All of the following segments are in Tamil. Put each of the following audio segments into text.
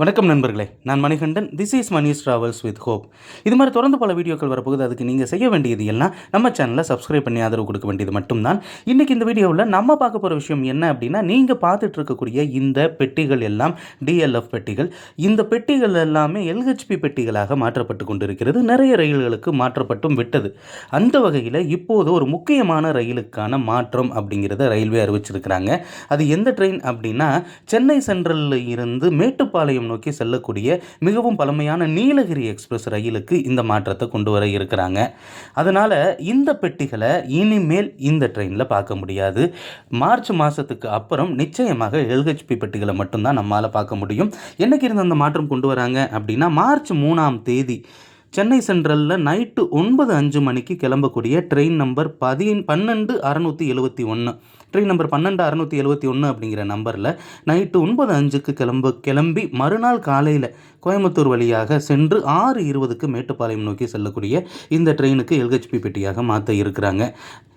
வணக்கம் நண்பர்களே. நான் Manikandan. This is Mani's travels with hope இது மாதிரி தொடர்ந்து பல வீடியோக்கள் வரப்போகுது. அதுக்கு நீங்கள் செய்ய வேண்டியது எல்லாம் நம்ம சேனலை சப்ஸ்கிரைப் பண்ணி ஆதரவு கொடுக்க வேண்டியது மட்டும்தான். இன்றைக்கி இந்த வீடியோவில் நம்ம பார்க்க போகிற விஷயம் என்ன அப்படின்னா நீங்கள் பார்த்துட்டு இருக்கக்கூடிய இந்த பெட்டிகள் எல்லாம் டிஎல்எஃப் பெட்டிகள் இந்த பெட்டிகள் எல்லாமே எல்ஹெச்பி பெட்டிகளாக மாற்றப்பட்டு கொண்டிருக்கிறது. நிறைய ரயில்களுக்கு மாற்றப்பட்டும் விட்டது. அந்த வகையில் இப்போது ஒரு முக்கியமான ரயிலுக்கான மாற்றம் அப்படிங்கிறத ரயில்வே அறிவிச்சிருக்கிறாங்க. அது எந்த ட்ரெயின் அப்படின்னா சென்னை சென்ட்ரலில் இருந்து மேட்டுப்பாளையம் நோக்கி செல்லக்கூடிய மிகவும் பழமையான நீலகிரி எக்ஸ்பிரஸ் ரயிலுக்கு இந்த மாற்றத்தை கொண்டு வர இருக்கிறாங்க. அதனால் இந்த பெட்டிகளை இனிமேல் இந்த ட்ரெயினில் பார்க்க முடியாது. மார்ச் மாதத்துக்கு அப்புறம் நிச்சயமாக எல்ஹெச்பி பெட்டிகளை மட்டும்தான் நம்மளால் பார்க்க முடியும். என்னைக்கு இருந்து அந்த மாற்றம் கொண்டு வராங்க அப்படின்னா மார்ச் மூணாம் தேதி சென்னை சென்ட்ரலில் நைட்டு ஒன்பது அஞ்சு மணிக்கு கிளம்பக்கூடிய ட்ரெயின் நம்பர் பதின் பன்னெண்டு அறநூற்றி எழுபத்தி ஒன்று ட்ரெயின் நம்பர் பன்னெண்டு அறநூற்றி எழுபத்தி ஒன்று அப்படிங்கிற நம்பரில் நைட்டு ஒன்பது அஞ்சுக்கு கிளம்ப கிளம்பி மறுநாள் காலையில் கோயம்புத்தூர் வழியாக சென்று ஆறு இருபதுக்கு மேட்டுப்பாளையம் நோக்கி செல்லக்கூடிய இந்த ட்ரெயினுக்கு எல்ஹெச்பி பெட்டியாக மாற்ற இருக்கிறாங்க.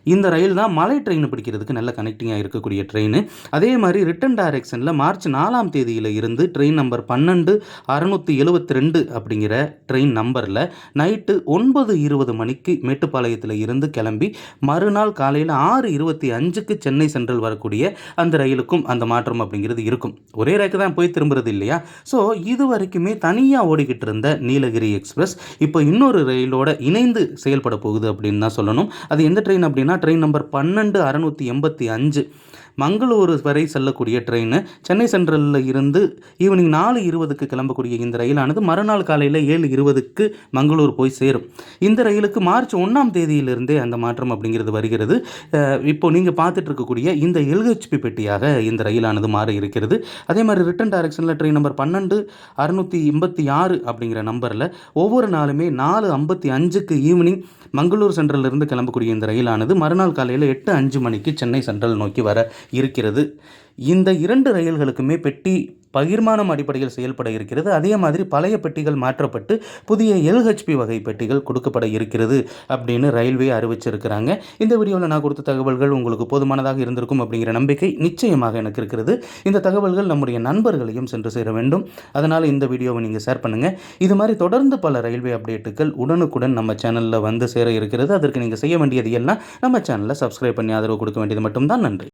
இந்த ரயில் தான் மலை ட்ரெயின் பிடிக்கிறதுக்கு நல்ல கனெக்டிங்காக இருக்கக்கூடிய ட்ரெயின் அதே மாதிரி ரிட்டன் டைரக்ஷனில் மார்ச் நாலாம் தேதியில் இருந்து ட்ரெயின் நம்பர் பன்னெண்டு அறநூற்றி எழுபத்தி ரெண்டு அப்படிங்கிற ட்ரெயின் நம்பரில் நைட்டு ஒன்பது இருபது மணிக்கு மேட்டுப்பாளையத்தில் இருந்து கிளம்பி மறுநாள் காலையில் ஆறு இருபத்தி அஞ்சுக்கு சென்னை சென்ட்ரல் வரக்கூடிய அந்த ரயிலுக்கும் அந்த மாற்றம் அப்படிங்கிறது இருக்கும். ஒரே ரேக்கு தான் போய் திரும்புறது இல்லையா? ஸோ இது வரைக்குமே தனியாக ஓடிக்கிட்டு இருந்த நீலகிரி எக்ஸ்பிரஸ் இப்போ இன்னொரு ரயிலோட இணைந்து செயல்பட போகுது அப்படின்னு தான் சொல்லணும். அது எந்த ட்ரெயின் அப்படின்னா ட்ரெயின் நம்பர் பன்னெண்டு அறநூற்றி எண்பத்தி அஞ்சு. மங்களூரு வரை செல்லக்கூடிய ட்ரெயின் சென்னை சென்ட்ரலில் இருந்து ஈவினிங் நாலு இருபதுக்கு கிளம்பக்கூடிய இந்த ரயிலானது மறுநாள் காலையில் ஏழு இருபதுக்கு மங்களூர் போய் சேரும். இந்த ரயிலுக்கு மார்ச் ஒன்றாம் தேதியிலிருந்தே அந்த மாற்றம் அப்படிங்கிறது வருகிறது. இப்போ நீங்கள் பார்த்துட்டு இருக்கக்கூடிய இந்த எல்ஹெச்பி பெட்டியாக இந்த ரயிலானது மாற இருக்கிறது. அதே மாதிரி ரிட்டன் டைரக்ஷனில் ட்ரெயின் நம்பர் பன்னெண்டு அறுநூற்றி எண்பத்தி ஆறு அப்படிங்கிற நம்பரில் ஒவ்வொரு நாளுமே நாலு ஐம்பத்தி அஞ்சுக்கு ஈவினிங் மங்களூர் சென்ட்ரலிருந்து கிளம்பக்கூடிய இந்த ரயிலானது மறுநாள் காலையில் எட்டு அஞ்சு மணிக்கு சென்னை சென்ட்ரல் நோக்கி வர இருக்கிறது. இந்த இரண்டு ரயில்களுக்குமே பெட்டி பகிர்மானம் அடிப்படையில் செயல்பட இருக்கிறது. அதே மாதிரி பழைய பெட்டிகள் மாற்றப்பட்டு புதிய எல்ஹெச்பி வகை பெட்டிகள் கொடுக்கப்பட இருக்கிறது அப்படின்னு ரயில்வே அறிவிச்சிருக்கிறாங்க. இந்த வீடியோவில் நான் கொடுத்த தகவல்கள் உங்களுக்கு போதுமானதாக இருந்திருக்கும் அப்படிங்கிற நம்பிக்கை நிச்சயமாக எனக்கு இருக்கிறது. இந்த தகவல்கள் நம்முடைய நண்பர்களையும் சென்று சேர வேண்டும். அதனால் இந்த வீடியோவை நீங்கள் ஷேர் பண்ணுங்கள் இது மாதிரி தொடர்ந்து பல ரயில்வே அப்டேட்டுகள் உடனுக்குடன் நம்ம சேனலில் வந்து சேர இருக்கிறது. அதற்கு நீங்கள் செய்ய வேண்டியது எல்லாம் நம்ம சேனலில் சப்ஸ்கிரைப் பண்ணி ஆதரவு கொடுக்க வேண்டியது மட்டும்தான். நன்றி.